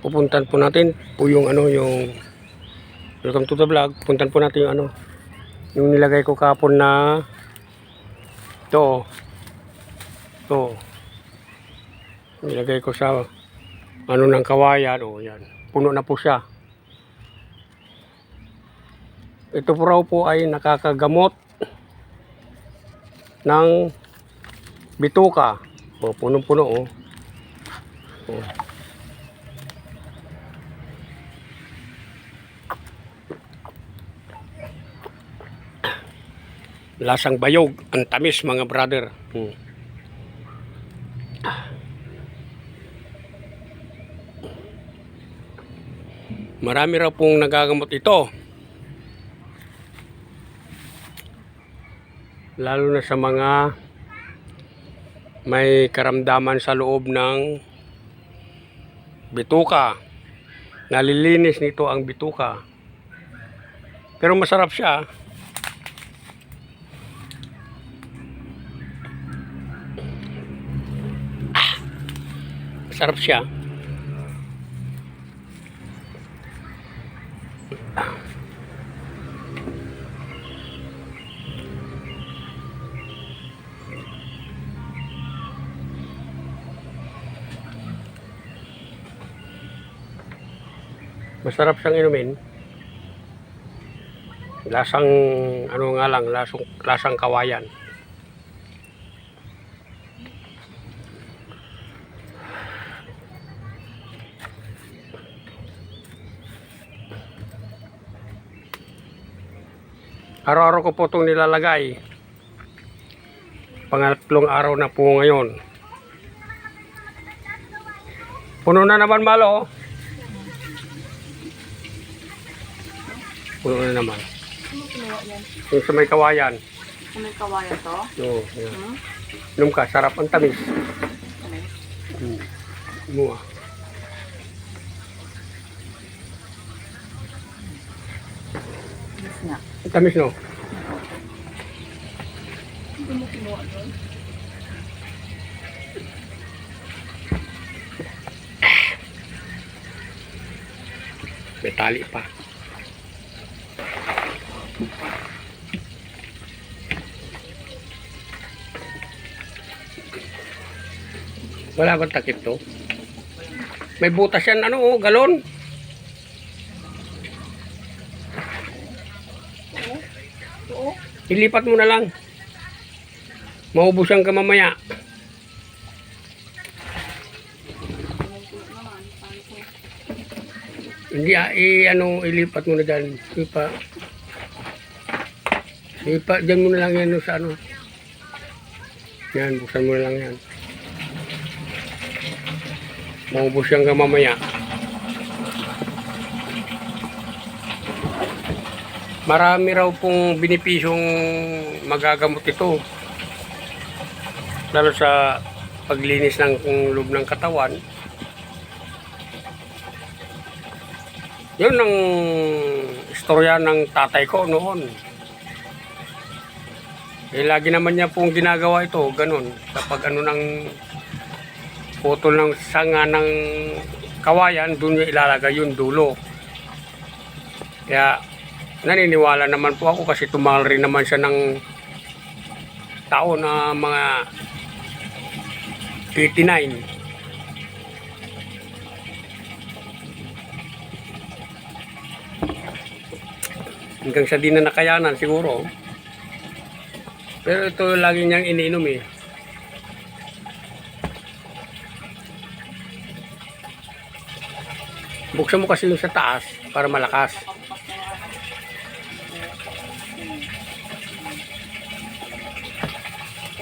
pupuntan po natin po yung ano yung welcome to the vlog. Pupuntan po natin yung ano yung nilagay ko kapon na to. To. Nilagay ko sa ano ng kawayan. Oh yan. Puno na po siya. Ito po raw po ay nakakagamot ng bituka. Oh, punong-puno oh. oh. Lasang bayog ang tamis mga brother. Hmm. marami raw pong nagagamot ito. Lalo na sa mga may karamdaman sa loob ng bituka. Nalilinis nito ang bituka. Pero masarap siya Sarap siya. Masarap siyang inumin. Lasang ano nga lang, lasang, lasang kawayan. Araw-araw ko po itong nilalagay. Pangatlong araw na po ngayon. Puno na naman malo. Puno na naman. Yung sa may kawayan. Ano yung kawayan to? Oo, yan. Hmm? Inom ka, sarap ang tamis. Ano yun? Hmm. Mua. Nga. Ang tamis no? Hindi mo kinuha doon? May tali pa. Wala bang takip to? May butas yan, ano, oh, galon. Ilipat mo na lang. Maubusan ka mamaya. Hindi, ah, i, ano, ilipat mo na dyan. Ipa. Ipa, dyan mo na lang yan sa ano. Yan, buksan mo na lang yan. Maubusan ka mamaya. Marami raw pong binipisyong magagamot ito. Lalo sa paglinis ng loob ng katawan. Yun ang istorya ng tatay ko noon. Eh, lagi naman niya pong ginagawa ito, ganun. Kapag ano ng putol ng sanga ng kawayan, doon niya ilalagay yung dulo. Kaya naniniwala naman po ako kasi tumal rin naman siya ng tao na mga 89. Hanggang sa di na nakayanan siguro. Pero ito lagi niyang iniinom eh. Buksan mo kasi yung sa taas para malakas.